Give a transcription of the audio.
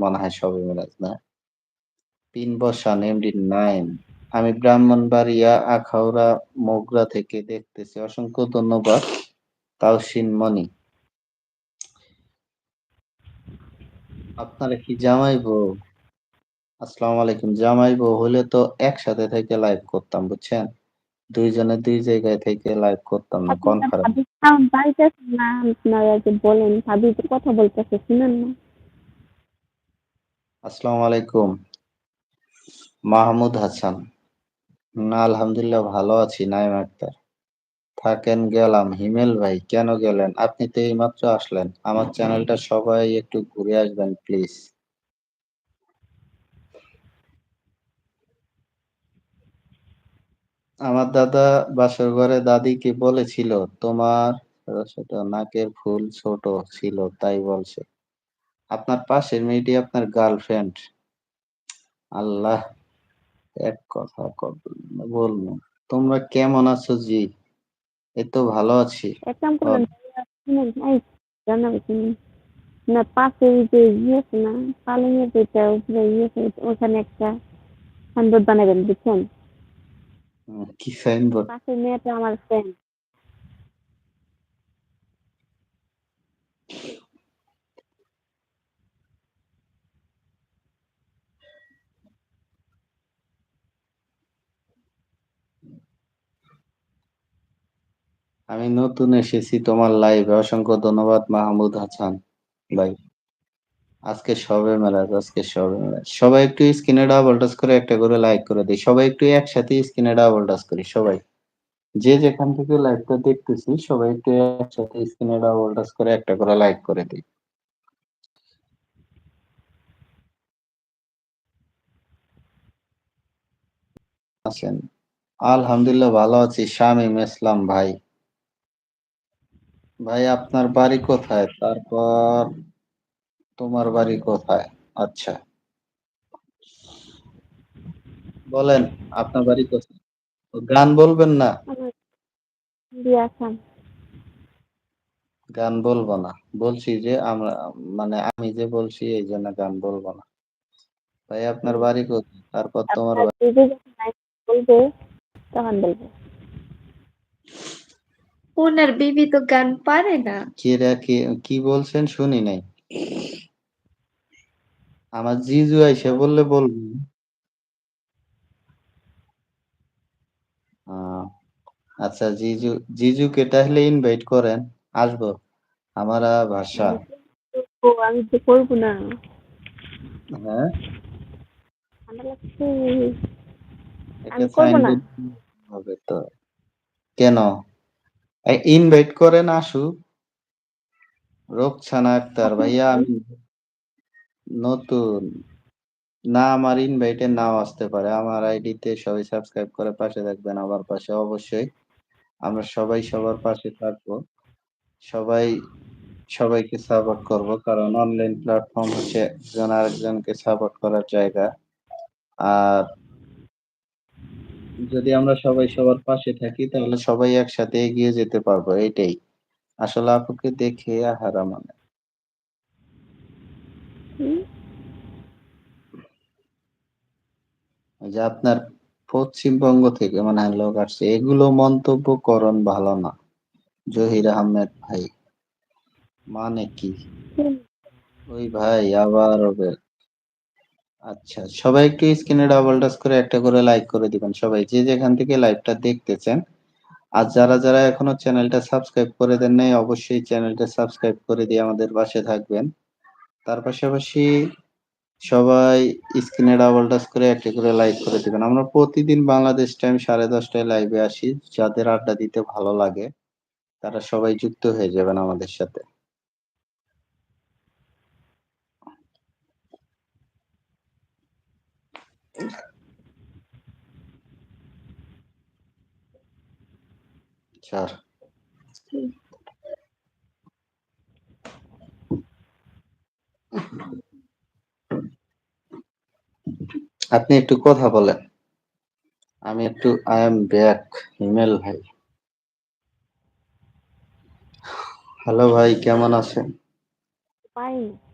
মনে হয় সবে মিরাজ না? তিন বসান এমডি নাইন। আমি ব্রাহ্মণবাড়িয়া আখাউড়া মোগরা থেকে দেখতেছি। অসংখ্য ধন্যবাদ তাওসিন মনি আপনারা কি জামাই বউ? আসসালামু আলাইকুম। জামাই বউ হলে তো একসাথে থেকে লাইভ করতাম বুঝছেন? দুইজনে দুই জায়গায় থেকে লাইভ করতাম না কনফারেন্স। পাইতেছে না আপনারা যে বলেন ভাবি কথা বলতেছে শুনেন না। আসসালামু আলাইকুম। মাহমুদ হাসান। না, আলহামদুলিল্লাহ ভালো আছি, নাইম আক্তার। থাকেন গেলাম। হিমেল ভাই, কেন গেলেন? আপনি তো এইমাত্র আসলেন। আমার চ্যানেলটা সবাই একটু ঘুরে আসবেন, প্লিজ। আমার দাদা বাসর ঘরে দাদিকে বলেছিল, তোমার ছোট নাকের ফুল ছোট ছিল, তাই বলছে। আপনার পাশের মেয়েটি আপনার গার্লফ্রেন্ড আল্লাহ এক কথা বলব তোমরা কেমন আছো জি? এই তো ভালো আছি। না পাশে যে না যেটা উপরে ওখানে একটা সাইনবোর্ড বানাবেন বুঝছেন? কি সাইনবোর্ড মেয়েটা আমার ফ্রেন্ড আমি নতুন এসেছি তোমার লাইভে অসংখ্য ধন্যবাদ মাহমুদ হাসান ভাই। আজকে সবে মেলাজ আজকে সবে মেলাজ সবাই একটু স্ক্রিনে ডাবল টাচ করে, একটা করে লাইক করে দিই। সবাই একটু একসাথে স্ক্রিনে ডাবল টাচ করি, সবাই। যে যেখান থেকে লাইভটা দেখতেছি, সবাই একটু একসাথে স্ক্রিনে ডাবল টাচ করে, একটা করে লাইক করে দিই। আছেন? আলহামদুলিল্লাহ ভালো আছি, শামীম ইসলাম ভাই। ভাই আপনার বাড়ি কোথায়? তারপর তোমার বাড়ি কোথায়? আচ্ছা। বলেন আপনার বাড়ি কোথায়? গান বলবেন না? গান বলব না। বলছি যে আমরা মানে আমি যে বলছি এই জন্য গান বলব না। ভাই আপনার বাড়ি কোথায়? তারপর তোমার বাড়ি বলবে তখন বলব। ওনার বিবি তো গান পারে না। কেরা কে কি কি বলছেন শুনি নাই। আমার জিজু আইসে বললে বলব। আচ্ছা জিজু জিজুকে তাহলে ইনভাইট করেন আসব। আমার ভাষা। ও আমি তো করব না। হ্যাঁ? এটা আমি করব না। হবে তো। কেন? ইনভাইট করেন আসুক। রোকসানা আক্তার ভাইয়া আমি নতুন। না আমার ইনভাইটে নাও আসতে পারে। আমার আইডিতে সবাই সাবস্ক্রাইব করে পাশে থাকবেন আমার পাশে অবশ্যই। আমরা সবাই সবার পাশে থাকব। সবাই সবাইকে সাপোর্ট করব কারণ অনলাইন প্ল্যাটফর্ম হচ্ছে একজন আরেকজনকে সাপোর্ট করার জায়গা। আর যদি আমরা সবাই সবার পাশে থাকি তাহলে সবাই একসাথে এগিয়ে যেতে পারব এটাই। আসলে আপুকে দেখে আহারা মানে। যে আপনার পশ্চিমবঙ্গ থেকে মানে লোক আসছে এগুলো মন্তব্য করণ ভালো না। জহির আহমেদ ভাই মানে কি? ওই ভাই আবার হবে আচ্ছা সবাই একটু স্ক্রিনে ডাবল টাচ করে একটা করে লাইক করে দিবেন সবাই। যে যেখান থেকে লাইভটা দেখতেছেন, আর যারা যারা এখনও চ্যানেলটা সাবস্ক্রাইব করে দেন নাই, অবশ্যই চ্যানেলটা সাবস্ক্রাইব করে দিয়ে আমাদের পাশে থাকবেন। তার পাশাপাশি সবাই স্ক্রিনে ডাবল টাচ করে একটা করে লাইক করে দিবেন। আমরা প্রতিদিন বাংলাদেশ টাইম সাড়ে দশটায় লাইভে আসি। যাদের আড্ডা দিতে ভালো লাগে, তারা সবাই যুক্ত হয়ে যাবেন আমাদের সাথে। চার আপনি একটু কথা বলেন। আমি একটু আই এম ব্যাক হিমেল ভাই। হ্যালো ভাই, কেমন আছেন? পাইনি